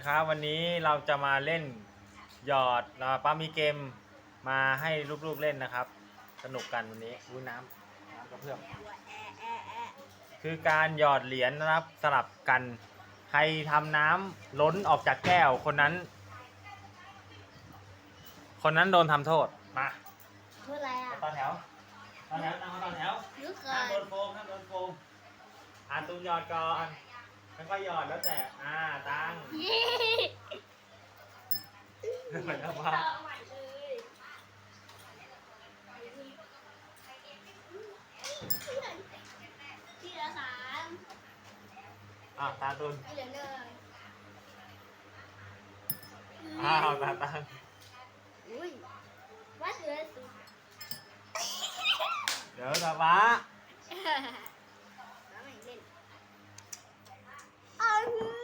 นะครับวันนี้เราจะมาเล่นหยอดเราป้ามีเกมมาให้ลูกๆเล่นนะครับ สนุกกันวันนี้อุ้ยน้ำน้ำกระเพื่อมคือการหยอดเหรียญนะครับสลับกัน ใครทำน้ำล้นออกจากแก้วคนนั้น คนนั้นโดนทำโทษมาเพื่ออะไรอะต่อแถวต่อแถวนั่งต่อแถวนึกเกิห้ามนโดนโฟมห้ามโดนโฟมอ่าตุ้มหยอดก่อน แล้วก็หยอดแล้วแต่อ่าตังยี่เหมือนกับว่าเอาใหม่เลยที่ละสามอ่าตาตุนที่ละหนึ่งอ้าวตาตังอุ้ยวัดเหลือสุดเดี๋ยวตาฟ้า แล้วไม่เล่นอันนี้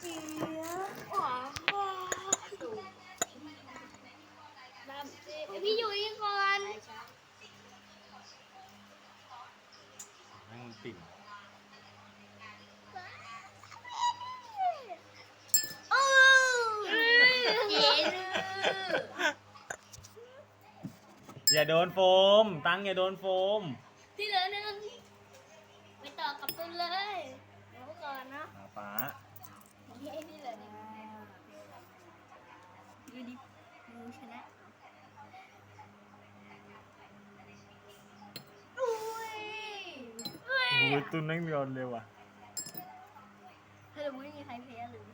เจียวหวานมากสูงแบบ พี่อยู่อีกก่อนแม่งติ่มโอ้เย็นอย่าโดนโฟม ตังอย่าโดนโฟมที่เหลือหนึ่งไปต่อกับตุนเลยเดี๋ยวก่อนนะตาฟ้า นี่ที่เหลือหนึ่งยูดิมูชนะอุ้ยอุ้ย โอ้ยตุนนั่งโยนเร็วอะเธอไม่มีใครแพ้เลย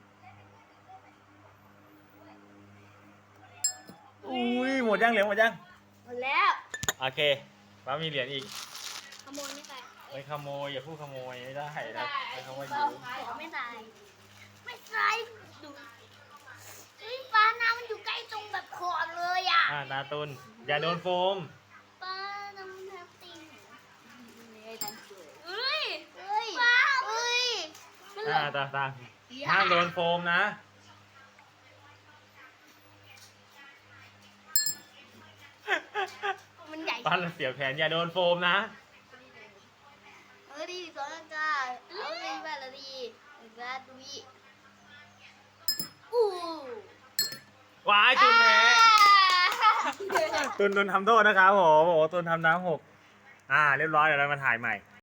อุ้ยหมดยังเหรียญหมดยังหมดแล้วโอเคป้ามีเหรียญอีกขโมยไม่ตายไม่ขโมยอย่าพูดขโมยไม่ได้นะไม่ขโมยอขยู่อไม่ตายไม่ตายดูเฮ้ยฟ้าน้ำมันอยู่ใกล้ตรงแบบขอบเลยอะอ่าตาตุนอย่าโดนโฟมป้าน้ำแทบติงเฮ้ยเฮ้ยป้าเฮ้ยมันห อ่าลบตาตังห้ามโดนโฟมนะ มันใหญ่ปั้นเสียบแขนอย่าโดนโฟมนะ เออดีสองอากาศเอาดีแบบละดีแบบดีอู้ว้ายตุนแพ้ตุนโดนทำโทษนะครับผมโอ้โหตุนทำน้ำหก อ่า เรียบร้อยเดี๋ยวเรามาถ่ายใหม่